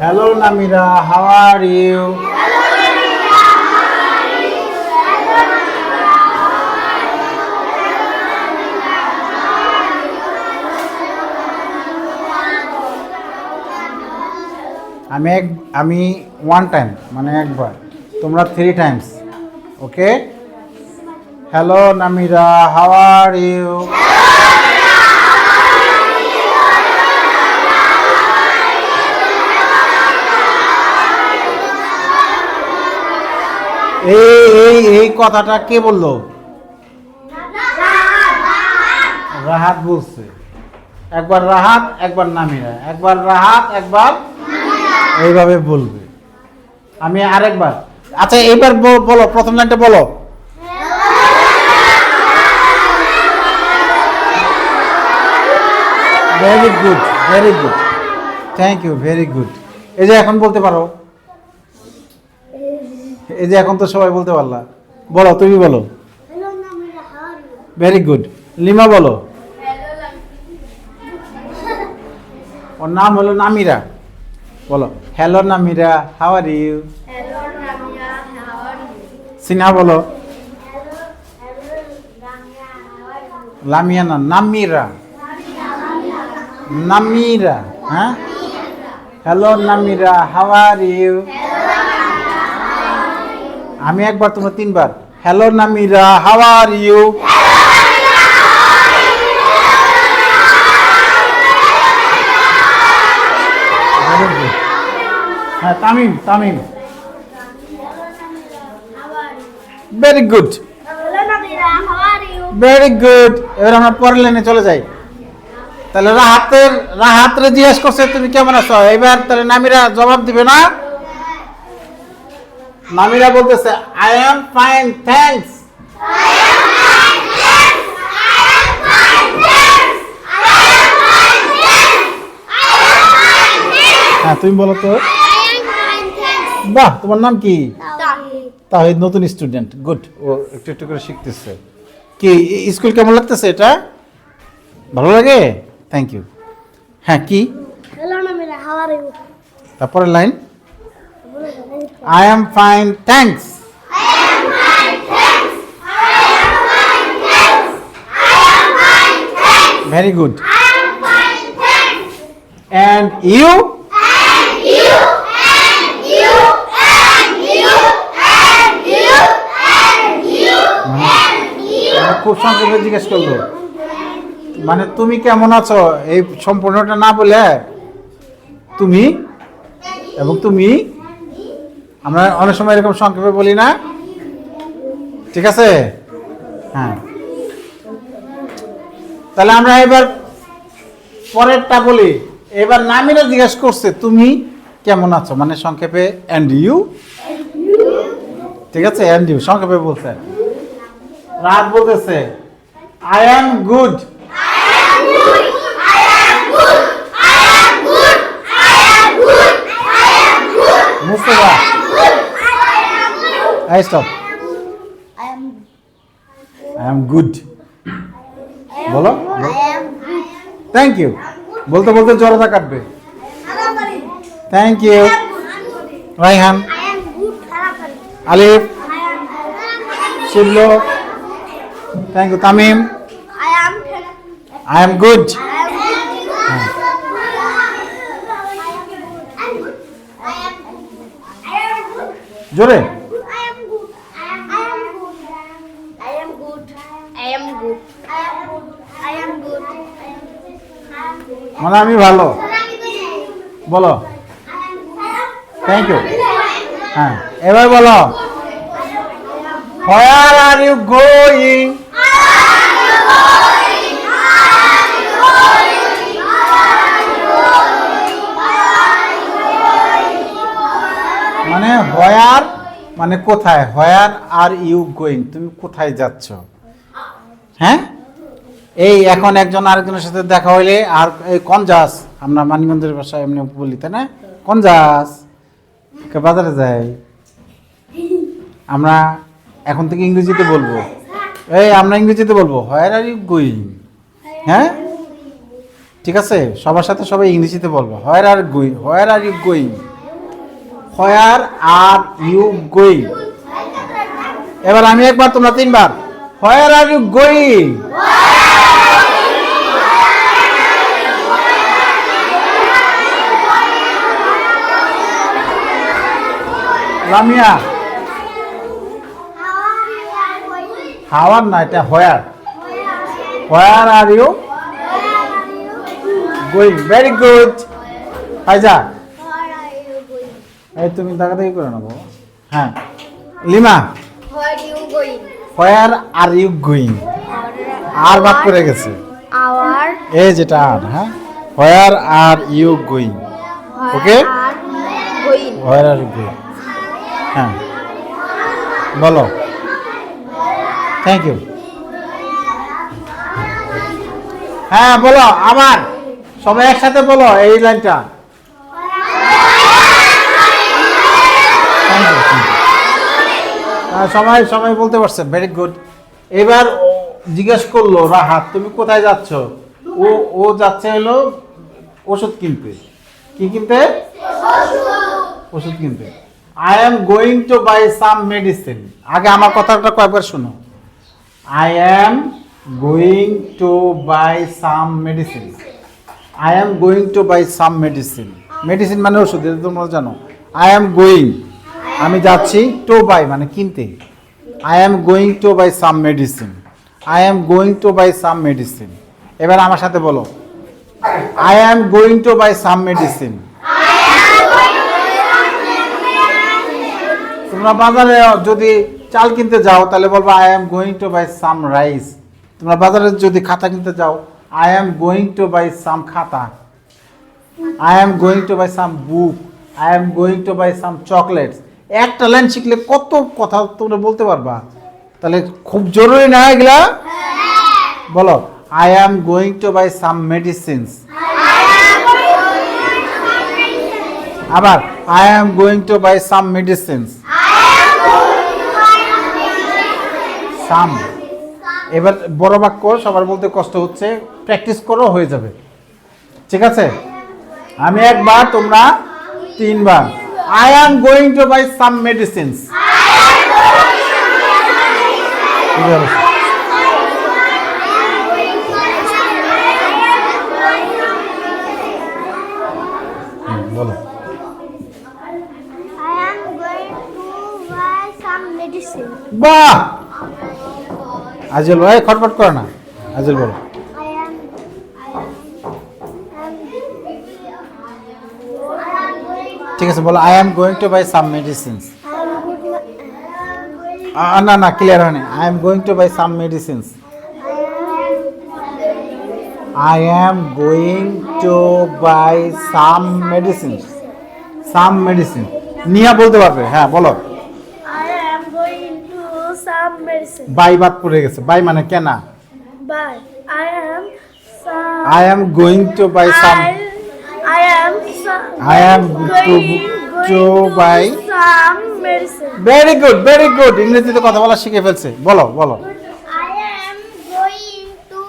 Hello Namira how are you আমি এক, আমি ওয়ান টাইম মানে একবার। তোমরা three times okay hello Namira how are you এই এই এই কথাটা কে বলল? রাহাত বলছে। একবার রাহাত, একবার নামিরা। একবার রাহাত, একবার এইভাবে বলবে। আমি আরেকবার। আচ্ছা এইবার বলো, প্রথম লাইনটা বলো। Very good very good thank you very good এই যে এখন বলতে পারো। এই যে এখন তো সবাই বলতে পারলা। বলো, তুমি বলো? ভেরি গুড লিমা বলো। ওর নাম হলো নামিরা। বলো hello Namira how are you? Sinha বলো? লামিয়া না, নামিরা। নামিরা হ্যাঁ? Hello Namira how are you আমি একবার তোমরা তিনবার। Hello Namira how are you হ্যাঁ Tamim Tamim. Very good? Very good এবার আমরা পরের লাইনে চলে যাই। তাহলে রাহাতের রাহাতরে জিজ্ঞেস করছে তুমি কেমন আছো? এবার তাহলে নামিরা জবাব দিবে না। নামিরা বলতেছে আই এম ফাইন থ্যাঙ্কস হ্যাঁ তুমি বলো তো. বাহ তোমার নাম কি. তাহিদ নতুন স্টুডেন্ট গুড ও একটু একটু করে শিখতেছে। কি স্কুল কেমন লাগতেছে এটা? ভালো লাগে? থ্যাংক ইউ হ্যাঁ কি? Hello, Namira. How are you? তারপরের line I am fine thanks very good and you. খুব সংক্ষেপে জিজ্ঞেস করল মানে তুমি কেমন আছো? এই সম্পূর্ণটা না বলে তুমি? এবং তুমি? আমরা অনেক সময় এরকম সংক্ষেপে বলি না? ঠিক আছে? হ্যাঁ। তাহলে আমরা এবার পরেরটা বলি। এবার নামিরা জিজ্ঞেস করছে, তুমি কেমন আছো? মানে সংক্ষেপে অ্যান্ড ইউ ঠিক আছে? অ্যান্ড ইউ সংক্ষেপে বলছে। রাত বলতেছে I am good I stop I am. বলো I am good. Thank you বলতে বলতে জড়তা কাটবে thank you Raihan I. Alif I. Shiblo thank you Tamim I am. I am good I am good. জোরে I am good. I am good. I am good. I am good. I am good. I am good. I am good. মানে আমি ভালো। বলো। Thank you হ্যাঁ এবার বলো। Where are you going. মানে where মানে কোথায়? Where are you going. তুমি কোথায় যাচ্ছ? হ্যাঁ? এই এখন একজন আরেকজনের সাথে দেখা হইলে আর এই কোন যাস আমরা মানিগঞ্জের ভাষায় এমনি বলি, তাই না? কোন যাস বাজারে যাই। আমরা এখন থেকে ইংরেজিতে বলব। এই, আমরা ইংরেজিতে বলব। হোয়ার আর ইউ গোয়িং হ্যাঁ? ঠিক আছে? সবার সাথে সবাই ইংরেজিতে বলব। Where are going where are you going where are you going এবার আমি একবার, তোমরা তিনবার। Where are you going Lamia. হাওয়ার না এটা where. Where are you? Going very good Faiza. এই তুমি তাকাতাকি করে নেব হ্যাঁ। Lima? Where are you going আর বাদ করে গেছে। এই যেটা আর হ্যাঁ? Where are you going okay. Where are you going হ্যাঁ। বলো। থ্যাংক ইউ হ্যাঁ বলো আবার। সবাই একসাথে বলো এই লাইনটা। সবাই সবাই বলতে পারছে ভেরি গুড এবার জিজ্ঞেস করল রাহাত তুমি কোথায় যাচ্ছ? ও ও যাচ্ছে হলো ওষুধ কিনতে। কি কিনতে? ওষুধ কিনতে। I am going to buy some medicine আগে আমার কথাটা কয়েকবার শোনো। I am going to buy some medicine I am going to buy some medicine medicine মানে ওষুধ, এটা তোমরা জানো। আই এম গোয়িং আমি যাচ্ছি টু বাই মানে কিনতে। I am going to buy some medicine I am going to buy some medicine এবার আমার সাথে বলো। I am going to buy some medicine তোমরা বাজারে যদি চাল কিনতে যাও, তাহলে বলব I am going to buy some rice তোমরা বাজারে যদি খাতা কিনতে যাও I am going to buy some খাতা. I am going to buy some book I am going to buy some chocolates একটা লাইন শিখলে কত কথা তোমরা বলতে পারবা? তাহলে খুব জরুরি না এগুলা? বলো I am going to buy some medicines আবার I am going to buy some medicines some. এবার বড় বাক্য সবার বলতে কষ্ট হচ্ছে প্র্যাকটিস করো হয়ে যাবে। ঠিক আছে? আমি একবার তোমরা তিনবার। I am going to buy some medicines বলো. বাহ! আজল ভাই খটপট করো না। আজল বলো. ঠিক আছে, বলো I am going to buy some medicines. না না ক্লিয়ার হয়নি। I am going to buy some medicines I am going to buy some medicines some medicine নিয়া বলতে পারবে। হ্যাঁ বলো। বাই বাদ পড়ে গেছে। বাই মানে কেনা? Buy. I am I am going to buy some I am I am to to buy some medicine very good very good ইংরেজিতে কথা বলা শিখে ফেলছে। বলো বলো। I am going to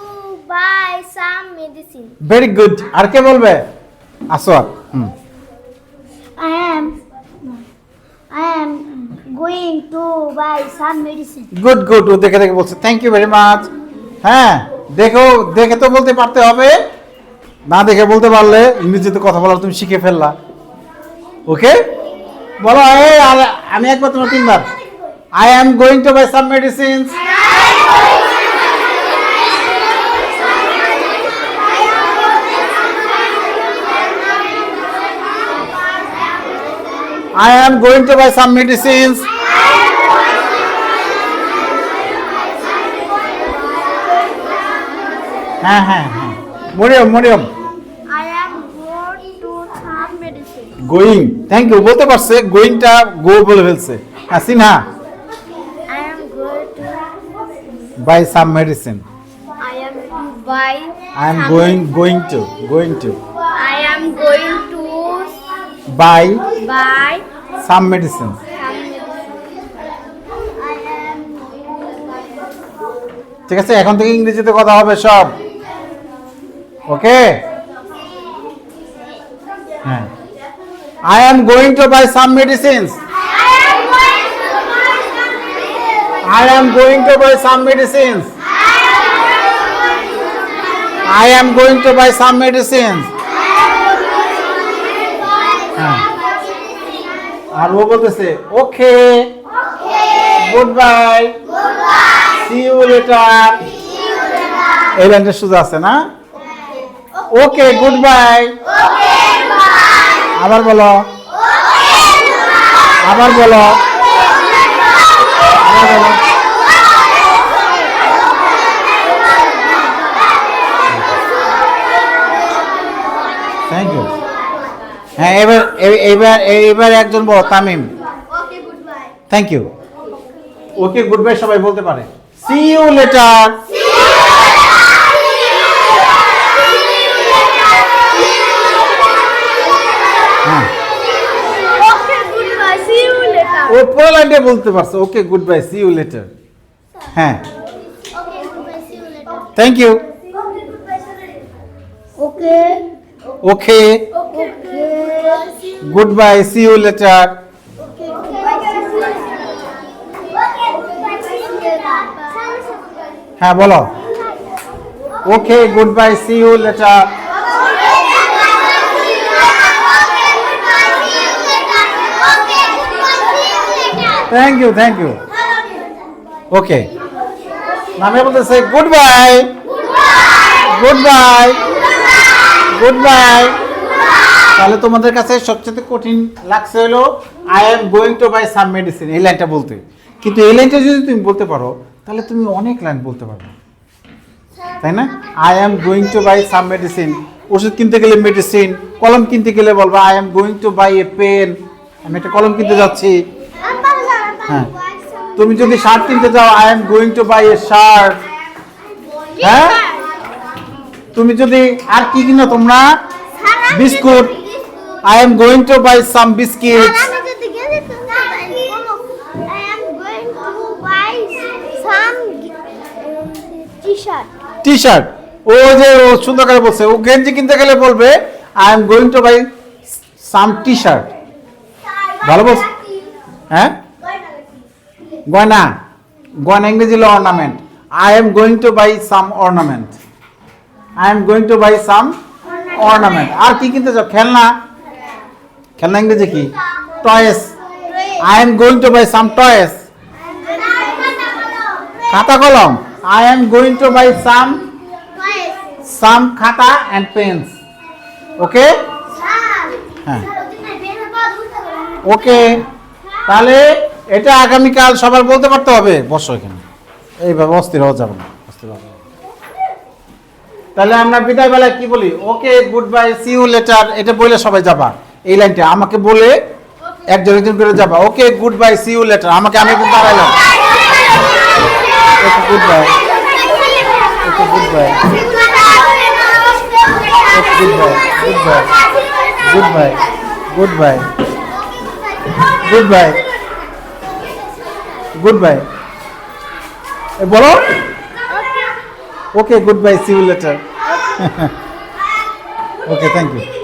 buy some medicine very good আর কে বলবে? আসো আর হুম। I am I am going to buy some medicine. Good good ও দেখে দেখে বলছে থ্যাংক ইউ ভেরি মাচ হ্যাঁ দেখো, দেখে তো বলতে পারতে হবে। না দেখে বলতে পারলে ইংরেজিতে কথা বলার তুমি শিখে ফেললা। ওকে বলো আমি একবার তোমার তিনবার। I am going to buy some medicines I am going to buy some medicines. হ্যাঁ হ্যাঁ হ্যাঁ Mariam Mariam I am going to some medicine. Going thank you বলতে পারছে গোয়িংটা গো বলে ফেলছে হ্যাঁ Sinha I am going to. Buy some medicine I am buy. I am going going to going to I am going to buy medicine some medicine. ঠিক আছে এখন থেকে ইংরেজিতে কথা হবে সব ওকে হ্যাঁ I am going to buy some medicines I am going to buy some I am going to buy some medicine. medicines. I am going to buy some medicines. আর ও বলতেছে okay. Good bye see you later এই লাইনটা সোজা আছে না? Okay good bye আবার বলো। আবার বলো। আবার বলো থ্যাংক ইউ হ্যাঁ এবার এবার এবার একজন বলো Tamim. Thank you okay good bye সবাই বলতে পারে। সি ইউ লেটার হ্যাঁ. ও পুরো লাইনটা বলতে পারছ। Okay good bye see you later হ্যাঁ. Thank you. Okay Okay. See you. Good bye see you later Okay, goodbye. See you later. Okay, goodbye. See you later. হ্যাঁ বলো okay good bye see you later thank you thank you okay নামে বলতেছে good bye good bye good bye তাহলে তোমাদের কাছে সবচেয়ে কঠিন লাগছে হলো I am going to buy some medicine এই লাইনটা বলতে। কিন্তু এই লাইনটা যদি তুমি বলতে পারো, তাহলে তুমি অনেক লাইন বলতে পারবে। তাই না? I am going to buy some medicine ওষুধ কিনতে গেলে মেডিসিন কলম কিনতে গেলে বলব I am going to buy a pen আমি একটা কলম কিনতে যাচ্ছি। হ্যাঁ। তুমি যদি শার্ট কিনতে যাও I am going to buy a shirt হ্যাঁ? তুমি যদি আর কি কিনো তোমরা biscuit I am going to buy some biscuit. T shirt ও যে ও সুন্দর করে বলছে ও গেঞ্জি কিনতে গেলে বলবে I am going to buy some T shirt ভালো বলছ হ্যাঁ? গয়না। গয়না ইংরেজি হলো ornament I am going to buy some ornament I am going to buy some ornament আর কি কিনতে চাও? খেলনা? খেলনা ইংরেজি কি? Toys I am going to buy some toys খাতা কলম? I am going to buy some some খাতা অ্যান্ড পেন্স ওকে হ্যাঁ। ওকে তাহলে এটা আগামীকাল সবার বলতে পারতে হবে। বসো এখানে। এইভাবে অস্থির হওয়া যাবে না হওয়া যাবে না। তাহলে আমরা বিদায় বেলায় কি বলি? Okay good bye see you later এটা বলে সবাই যাবা। এই লাইনটা। আমাকে বলে একজন একজন করে যাবা। Okay good bye see you later আমাকে আমি কিন্তু দাঁড়াইলাম। Okay good bye okay good bye good bye good bye good bye good bye বলো okay good bye see you later okay thank you